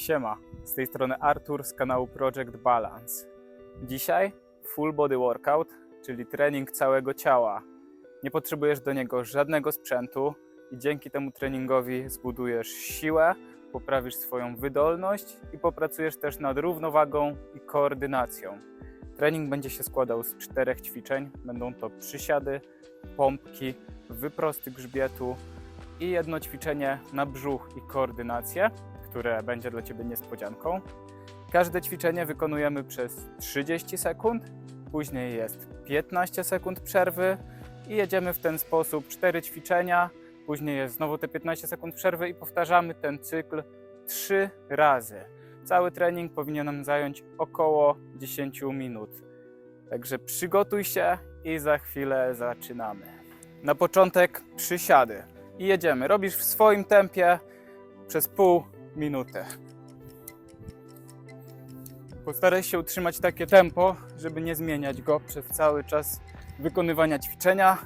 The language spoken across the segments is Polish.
Siema, z tej strony Artur z kanału Project Balance. Dzisiaj full body workout, czyli trening całego ciała. Nie potrzebujesz do niego żadnego sprzętu i dzięki temu treningowi zbudujesz siłę, poprawisz swoją wydolność i popracujesz też nad równowagą i koordynacją. Trening będzie się składał z czterech ćwiczeń. Będą to przysiady, pompki, wyprosty grzbietu i jedno ćwiczenie na brzuch i koordynację, które będzie dla Ciebie niespodzianką. Każde ćwiczenie wykonujemy przez 30 sekund, później jest 15 sekund przerwy i jedziemy w ten sposób 4 ćwiczenia, później jest znowu te 15 sekund przerwy i powtarzamy ten cykl 3 razy. Cały trening powinien nam zająć około 10 minut. Także przygotuj się i za chwilę zaczynamy. Na początek przysiady i jedziemy. Robisz w swoim tempie przez pół minuty. Postaraj się utrzymać takie tempo, żeby nie zmieniać go przez cały czas wykonywania ćwiczenia.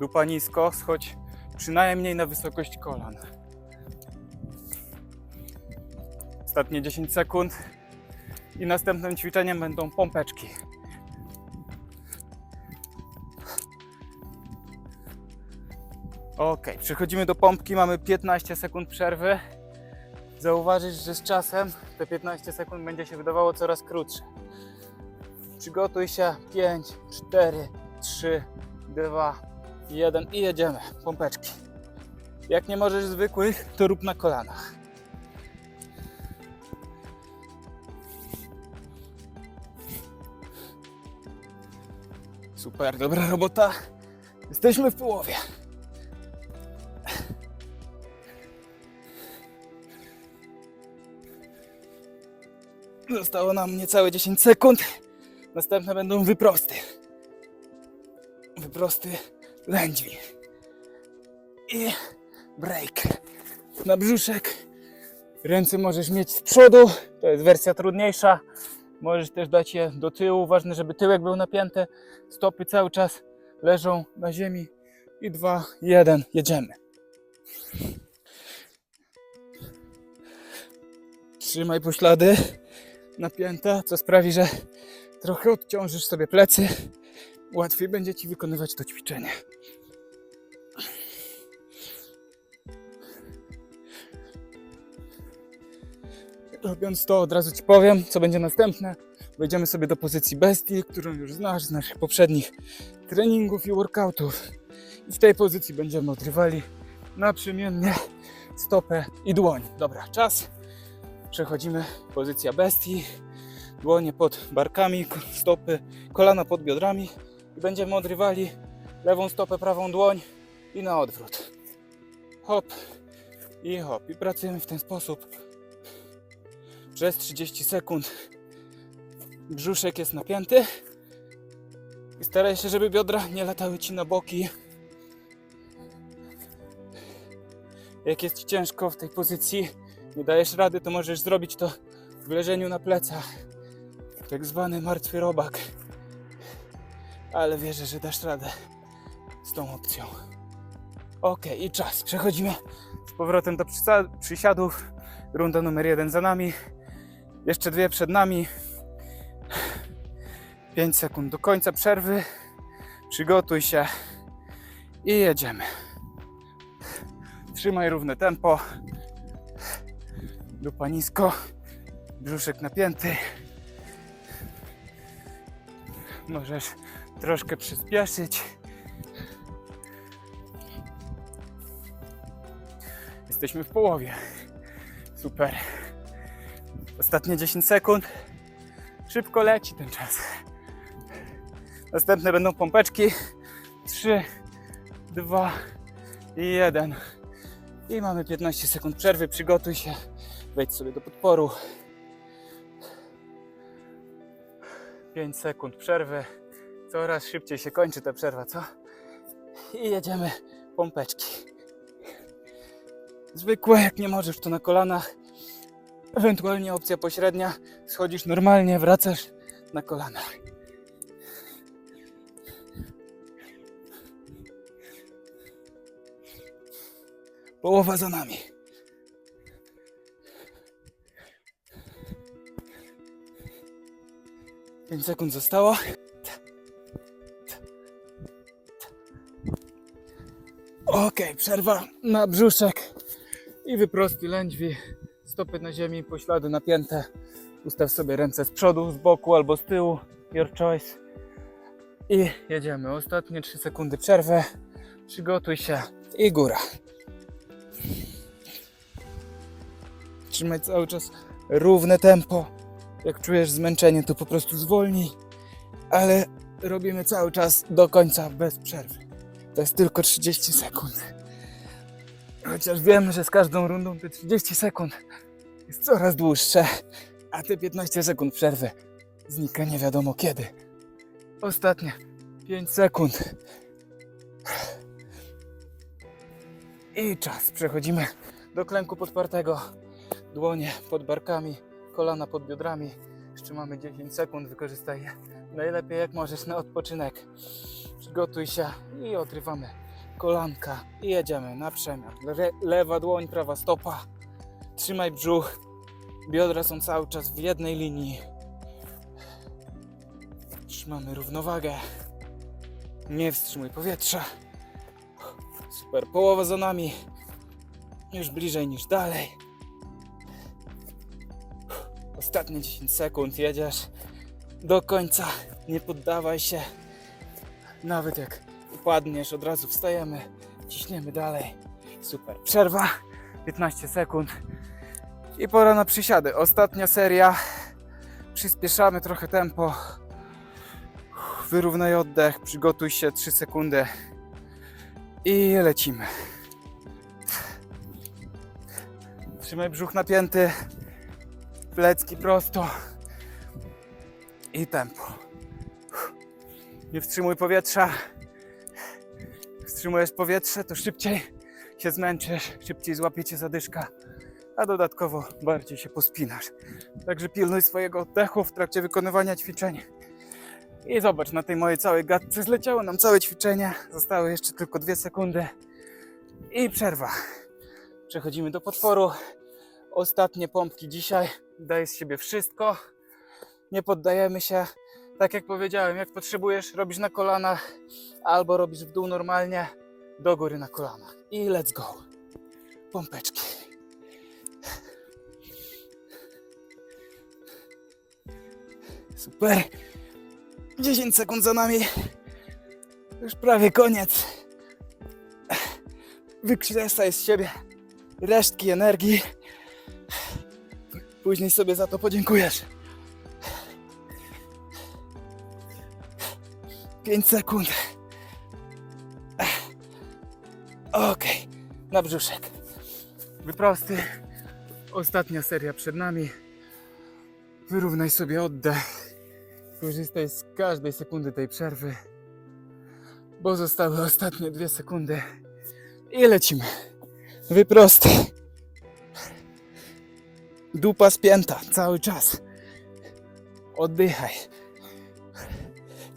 Dupa nisko, schodź przynajmniej na wysokość kolan. Ostatnie 10 sekund i następnym ćwiczeniem będą pompeczki. Ok, przechodzimy do pompki, mamy 15 sekund przerwy. Zauważysz, że z czasem te 15 sekund będzie się wydawało coraz krótsze. Przygotuj się. 5, 4, 3, 2, 1 i jedziemy. Pompeczki. Jak nie możesz zwykłych, to rób na kolanach. Super, dobra robota. Jesteśmy w połowie. Zostało nam niecałe 10 sekund. Następne będą wyprosty. Wyprosty lędźwi. I break. Na brzuszek. Ręce możesz mieć z przodu. To jest wersja trudniejsza. Możesz też dać je do tyłu. Ważne, żeby tyłek był napięty. Stopy cały czas leżą na ziemi. I dwa, jeden, jedziemy. Trzymaj poślady napięte, co sprawi, że trochę odciążysz sobie plecy. Łatwiej będzie ci wykonywać to ćwiczenie. Robiąc to, od razu ci powiem, co będzie następne. Wejdziemy sobie do pozycji bestii, którą już znasz z naszych poprzednich treningów i workoutów. I w tej pozycji będziemy odrywali naprzemiennie stopę i dłoń. Dobra, czas. Przechodzimy pozycja bestii. Dłonie pod barkami, stopy, kolana pod biodrami. I będziemy odrywali lewą stopę, prawą dłoń i na odwrót. Hop i hop. I pracujemy w ten sposób przez 30 sekund. Brzuszek jest napięty. I staraj się, żeby biodra nie latały ci na boki. Jak jest ci ciężko w tej pozycji, nie dajesz rady, to możesz zrobić to w leżeniu na plecach. Tak zwany martwy robak. Ale wierzę, że dasz radę z tą opcją. Ok, i czas. Przechodzimy z powrotem do przysiadów. Runda numer jeden za nami. Jeszcze dwie przed nami. 5 sekund do końca przerwy. Przygotuj się i jedziemy. Trzymaj równe tempo. Dupa nisko. Brzuszek napięty. Możesz troszkę przyspieszyć. Jesteśmy w połowie. Super. Ostatnie 10 sekund. Szybko leci ten czas. Następne będą pompeczki. 3, 2 i 1. I mamy 15 sekund przerwy. Przygotuj się. Wejdź sobie do podporu. 5 sekund przerwy. Coraz szybciej się kończy ta przerwa, co? I jedziemy pompeczki. Zwykłe, jak nie możesz, to na kolanach. Ewentualnie opcja pośrednia. Schodzisz normalnie, wracasz na kolanach. Połowa za nami. Pięć sekund zostało. Okej, przerwa na brzuszek i wyprosty lędźwi. Stopy na ziemi, poślady napięte. Ustaw sobie ręce z przodu, z boku albo z tyłu. Your choice. I jedziemy. Ostatnie 3 sekundy przerwy. Przygotuj się i góra. Trzymaj cały czas równe tempo. Jak czujesz zmęczenie, to po prostu zwolnij. Ale robimy cały czas do końca bez przerwy. To jest tylko 30 sekund. Chociaż wiem, że z każdą rundą te 30 sekund jest coraz dłuższe, a te 15 sekund przerwy znika nie wiadomo kiedy. Ostatnie 5 sekund. I czas. Przechodzimy do klęku podpartego. Dłonie pod barkami, kolana pod biodrami. Jeszcze mamy 10 sekund. Wykorzystaj je najlepiej jak możesz na odpoczynek. Przygotuj się i odrywamy kolanka i jedziemy na przemian. Le lewa dłoń, prawa stopa. Trzymaj brzuch. Biodra są cały czas w jednej linii. Trzymamy równowagę. Nie wstrzymuj powietrza. Super, połowa za nami. Już bliżej niż dalej. Ostatnie 10 sekund jedziesz do końca. Nie poddawaj się. Nawet jak upadniesz, od razu wstajemy, ciśniemy dalej. Super. Przerwa, 15 sekund i pora na przysiady. Ostatnia seria. Przyspieszamy trochę tempo. Wyrównaj oddech, przygotuj się 3 sekundy i lecimy. Trzymaj brzuch napięty, plecki prosto i tempo. Nie wstrzymuj powietrza. Wstrzymujesz powietrze, to szybciej się zmęczysz, szybciej złapiecie zadyszka, a dodatkowo bardziej się pospinasz. Także pilnuj swojego oddechu w trakcie wykonywania ćwiczeń. I zobacz, na tej mojej całej gadce zleciało nam całe ćwiczenie. Zostały jeszcze tylko dwie sekundy. I przerwa. Przechodzimy do potworu. Ostatnie pompki dzisiaj. Daję z siebie wszystko. Nie poddajemy się. Tak jak powiedziałem, jak potrzebujesz, robisz na kolanach albo robisz w dół normalnie, do góry na kolanach. I let's go. Pompeczki. Super. 10 sekund za nami. Już prawie koniec. Wykrzesaj z siebie resztki energii. Później sobie za to podziękujesz. 5 sekund. Okej, na brzuszek. Wyprosty. Ostatnia seria przed nami. Wyrównaj sobie oddech. Korzystaj z każdej sekundy tej przerwy, bo zostały ostatnie dwie sekundy i lecimy. Wyprosty. Dupa spięta cały czas. Oddychaj.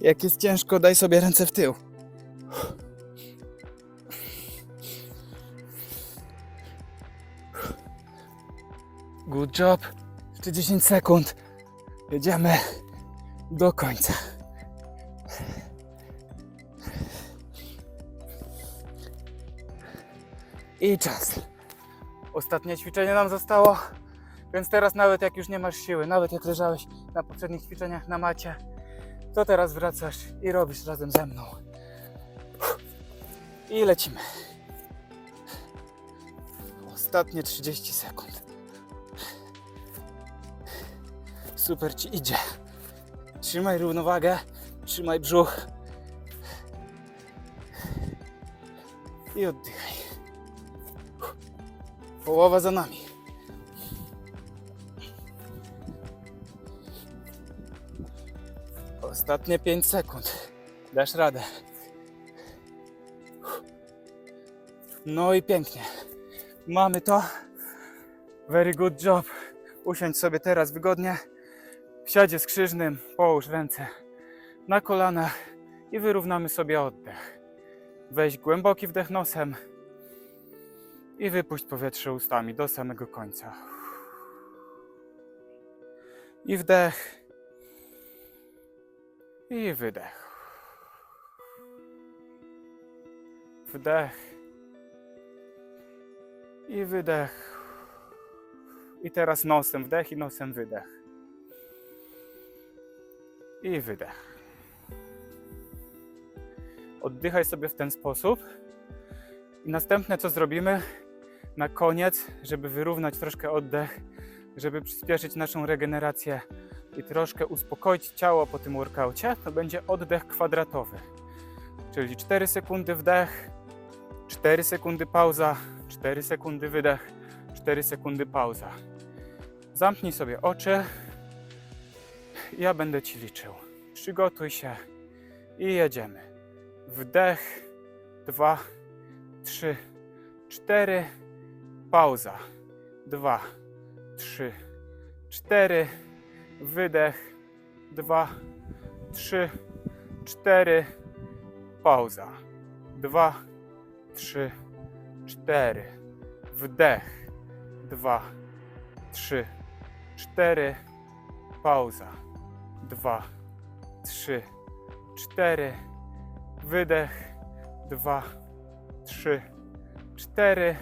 Jak jest ciężko, daj sobie ręce w tył. Good job. Jeszcze 10 sekund. Jedziemy do końca. I czas. Ostatnie ćwiczenie nam zostało, więc teraz nawet jak już nie masz siły, nawet jak leżałeś na poprzednich ćwiczeniach na macie, to teraz wracasz i robisz razem ze mną. I lecimy. Ostatnie 30 sekund. Super ci idzie. Trzymaj równowagę, trzymaj brzuch. I oddychaj. Połowa za nami. Ostatnie 5 sekund. Dasz radę. No i pięknie. Mamy to. Very good job. Usiądź sobie teraz wygodnie. W siadzie skrzyżnym połóż ręce na kolanach i wyrównamy sobie oddech. Weź głęboki wdech nosem I wypuść powietrze ustami do samego końca. I wdech. I wydech. Wdech. I wydech. I teraz nosem wdech i nosem wydech. I wydech. Oddychaj sobie w ten sposób. I następne co zrobimy na koniec, żeby wyrównać troszkę oddech, żeby przyspieszyć naszą regenerację i troszkę uspokoić ciało po tym workaucie, to będzie oddech kwadratowy. Czyli 4 sekundy wdech, 4 sekundy pauza, 4 sekundy wydech, 4 sekundy pauza. Zamknij sobie oczy. Ja będę ci liczył. Przygotuj się i jedziemy. Wdech, dwa, trzy, cztery, pauza. Dwa, trzy, cztery, wydech. Dwa, trzy, cztery, pauza. Dwa, trzy, cztery, wdech. Dwa, trzy, cztery, pauza. Dwa, trzy, cztery, wydech. Dwa, trzy, cztery,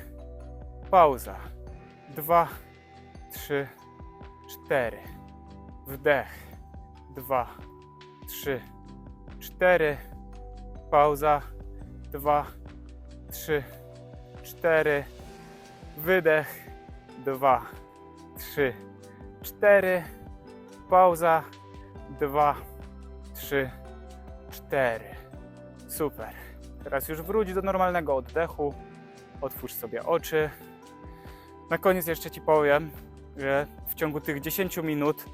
pauza. Dwa, trzy, cztery, wdech. Dwa, trzy, cztery, pauza. Dwa, trzy, cztery, wydech. Dwa, trzy, cztery, pauza. Dwa, trzy, cztery. Super. Teraz już wróć do normalnego oddechu. Otwórz sobie oczy. Na koniec jeszcze Ci powiem, że w ciągu tych 10 minut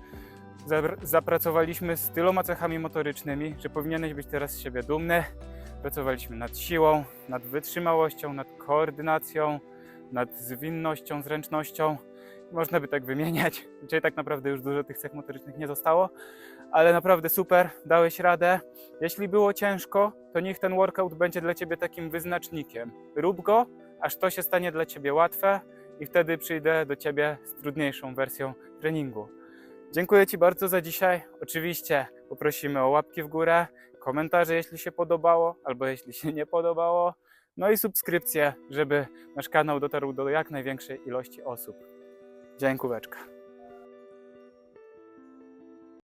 zapracowaliśmy z tyloma cechami motorycznymi, że powinieneś być teraz z siebie dumny. Pracowaliśmy nad siłą, nad wytrzymałością, nad koordynacją, nad zwinnością, zręcznością. Można by tak wymieniać. Czyli tak naprawdę już dużo tych cech motorycznych nie zostało, ale naprawdę super, dałeś radę. Jeśli było ciężko, to niech ten workout będzie dla Ciebie takim wyznacznikiem. Rób go, aż to się stanie dla Ciebie łatwe i wtedy przyjdę do Ciebie z trudniejszą wersją treningu. Dziękuję Ci bardzo za dzisiaj. Oczywiście poprosimy o łapki w górę, komentarze, jeśli się podobało, albo jeśli się nie podobało. No i subskrypcję, żeby nasz kanał dotarł do jak największej ilości osób. Dziękóweczka.